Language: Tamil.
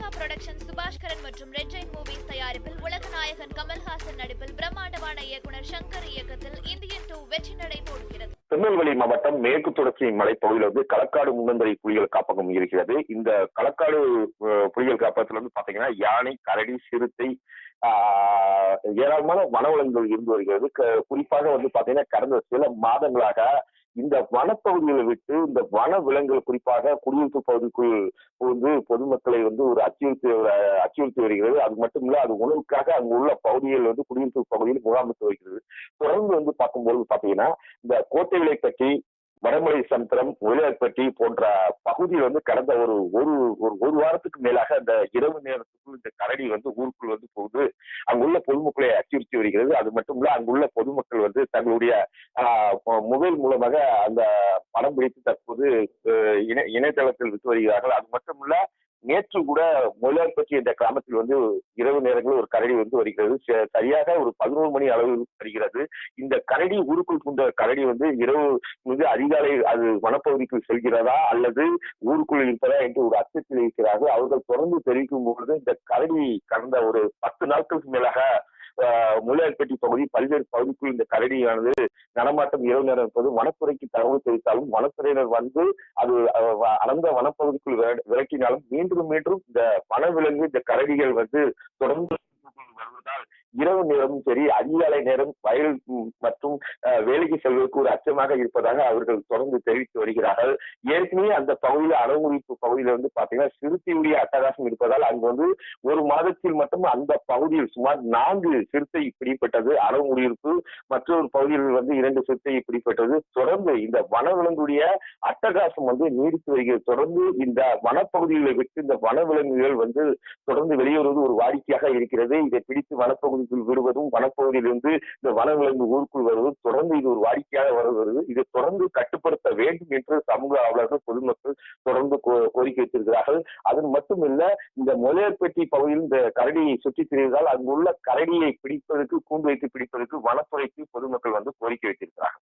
லைகா புரொடக்ஷன் சுபாஷ்கரன் மற்றும் ரெட் ஜெயின் மூவிஸ் தயாரிப்பில் உலக நாயகன் கமல்ஹாசன் நடிப்பில் பிரம்மாண்டமான இயக்குனர் சங்கர் இயக்கத்தில் இந்தியன் டூ வெற்றி நடை போடுகிறது. திருநெல்வேலி மாவட்டம் மேற்கு தொடர்ச்சி மலைப்பகுதியில் வந்து களக்காடு முன்னந்தரை புலிகள் காப்பகம் இருக்கிறது. இந்த களக்காடு புலிகள் காப்பகத்துல வந்து பாத்தீங்கன்னா யானை கரடி சிறுத்தை ஏராளமான வனவளங்கள் இருந்து வருகிறது. குறிப்பாக வந்து பாத்தீங்கன்னா கடந்த சில மாதங்களாக இந்த வனப்பகுதிகளை விட்டு இந்த வன விலங்குகள் குறிப்பாக குடியிருப்பு பகுதிக்குள் வந்து பொதுமக்களை வந்து ஒரு அச்சுறுத்தி அச்சுறுத்தி வருகிறது. அது மட்டும் இல்ல அது உணவுக்காக அங்கு உள்ள பகுதிகள் வந்து குடியிருப்பு பகுதியில் முகாமிட்டு வருகிறது. தொடர்ந்து வந்து பார்க்கும்போது பாத்தீங்கன்னா இந்த கோட்டைகளை பற்றி வடமலை சந்திரம் ஒளியாற்பட்டி போன்ற பகுதியில் வந்து கடந்த ஒரு ஒரு ஒரு ஒரு வாரத்துக்கு மேலாக அந்த இரவு நேரத்துக்குள் இந்த கரடி வந்து ஊருக்குள் வந்து போகுது அங்குள்ள பொதுமக்களை அச்சுறுத்தி வருகிறது. அது மட்டும் இல்ல அங்குள்ள பொதுமக்கள் வந்து தங்களுடைய மொபைல் மூலமாக அந்த படம் பிடித்து தற்போது இணை இணையதளத்தில் விட்டு வருகிறார்கள். அது மட்டும் இல்ல நேற்று கூட மொழியாற்பட்டி என்ற கிராமத்தில் வந்து இரவு நேரங்களில் ஒரு கரடி வந்து வருகிறது. ச- சரியாக ஒரு பதினோரு மணி அளவில் வருகிறது. இந்த கரடி ஊருக்குள் புந்த கரடி வந்து இரவு வந்து அதிகாலை அது வனப்பகுதிக்கு செல்கிறதா அல்லது ஊருக்குள் இருப்பதா என்று ஒரு அச்சத்தில் இருக்கிறார்கள். அவர்கள் தொடர்ந்து தெரிவிக்கும் பொழுது இந்த கரடி கடந்த ஒரு பத்து நாட்களுக்கு மேலாக ஆஹ், பகுதி பல்வேறு பகுதிக்குள் இந்த கரடியானது நடமாட்டம் இரவு நேரம் இருப்பது வனத்துறைக்கு தகவல் தெரிவித்தாலும் வனத்துறையினர் வந்து அது வ- அடர்ந்த வனப்பகுதிக்குள் விரட்டினாலும் மீண்டும் மீண்டும் இந்த வனவிலங்கு இந்த கரடிகள் வந்து தொடர்ந்து இரவு நேரமும் சரி அதிகாலை நேரம் வயல் மற்றும் வேலைக்கு செல்வதற்கு ஒரு அச்சமாக இருப்பதாக அவர்கள் தொடர்ந்து தெரிவித்து வருகிறார்கள். ஏற்கனவே அந்த பகுதியில் அணுகுறிப்பு பகுதியில் வந்து பாத்தீங்கன்னா சிறுத்தையுடைய அட்டகாசம் இருப்பதால் அங்கு வந்து ஒரு மாதத்தில் மட்டும் அந்த பகுதியில் சுமார் நான்கு சிறுத்தை பிடிப்பட்டது அணுகுறிப்பு மற்றொரு பகுதியில் வந்து இரண்டு சிறுத்தை பிடிப்பட்டது தொடர்ந்து இந்த வனவிலங்குடைய அட்டகாசம் வந்து நீடித்து வருகிறது. தொடர்ந்து இந்த வனப்பகுதிகளை விட்டு இந்த வனவிலங்குகள் வந்து தொடர்ந்து வெளியேறுவது ஒரு வாடிக்கையாக இருக்கிறது. இதை பிடித்து வனப்பகுதி பகுதிக்குள் வருவதும் வனப்பகுதியிலிருந்து இந்த வனவிலங்கு ஊருக்குள் வருவதும் தொடர்ந்து இது ஒரு வாடிக்கையாக வருகிறது. இதை தொடர்ந்து கட்டுப்படுத்த வேண்டும் என்று சமூக ஆர்வலர்கள் பொதுமக்கள் தொடர்ந்து கோ- கோரிக்கை வைத்திருக்கிறார்கள். அது மட்டுமில்ல இந்த மொழியற்பட்டி பகுதியில் இந்த கரடியை சுற்றித் திரிவதால் அங்குள்ள கரடியை பிடிப்பதற்கு கூண்டு வைத்து பிடிப்பதற்கு வனத்துறைக்கு பொதுமக்கள் வந்து கோரிக்கை வைத்திருக்கிறார்கள்.